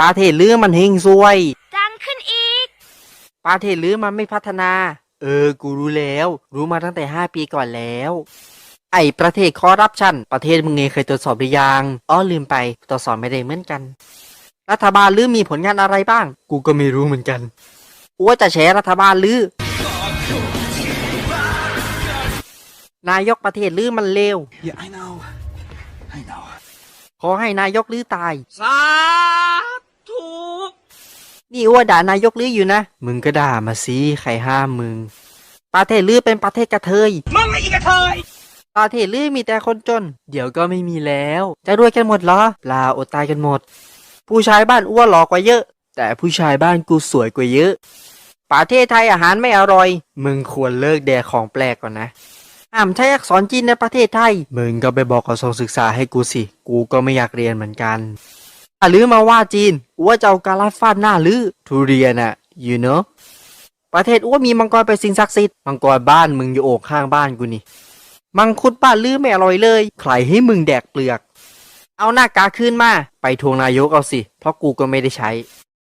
ประเทศลือมันเฮงซวย ดังขึ้นอีกประเทศลือมันไม่พัฒนา เออ กูรู้แล้ว รู้มาตั้งแต่ห้าปีก่อนแล้ว ไอ้ประเทศคอร์รัปชัน ประเทศมึงเองเคยตรวจสอบหรือยังอ๋อลืมไป ตรวจสอบไม่ได้เหมือนกัน รัฐบาลลือมีผลงานอะไรบ้าง กูก็ไม่รู้เหมือนกันกูว่าจะแฉรัฐบาลลือนายกประเทศลือมันเลว Yeah, I know. I know. ขอให้นายกลือตายสาธุ นี่อ้วด่านายกลืออยู่นะ มึงก็ด่ามาสิใครห้ามมึง ประเทศลือเป็นประเทศกระเทย มึงไอ้กระเทย ประเทศลือมีแต่คนจน เดี๋ยวก็ไม่มีแล้ว จะรวยกันหมดเหรอเปล่าอดตายกันหมด ผู้ชายบ้านอ้วนหล่อกว่าเยอะ แต่ผู้ชายบ้านกูสวยกว่าเยอะ ประเทศไทยอาหารไม่อร่อย มึงควรเลิกแดกของแปลกก่อนนะห้ามใช้อักษรจีนในประเทศไทย มึงก็ไปบอกกระทรวงศึกษาให้กูสิ กูก็ไม่อยากเรียนเหมือนกัน ถ้าลือมาว่าจีนอ้วจะเอากาลาดฟาดหน้าลือทุเรียนอะ you know ประเทศอ้วมีมังกรไปสิงศักดิ์สิทธิ์มังกรบ้านมึงอยู่โอกข้างบ้านกูนี่ มังคุดบ้านลือไม่อร่อยเลย ใครให้มึงแดกเปลือก เอาหน้ากาขึ้นมา ไปทวงนายกเอาสิ เพราะกูก็ไม่ได้ใช้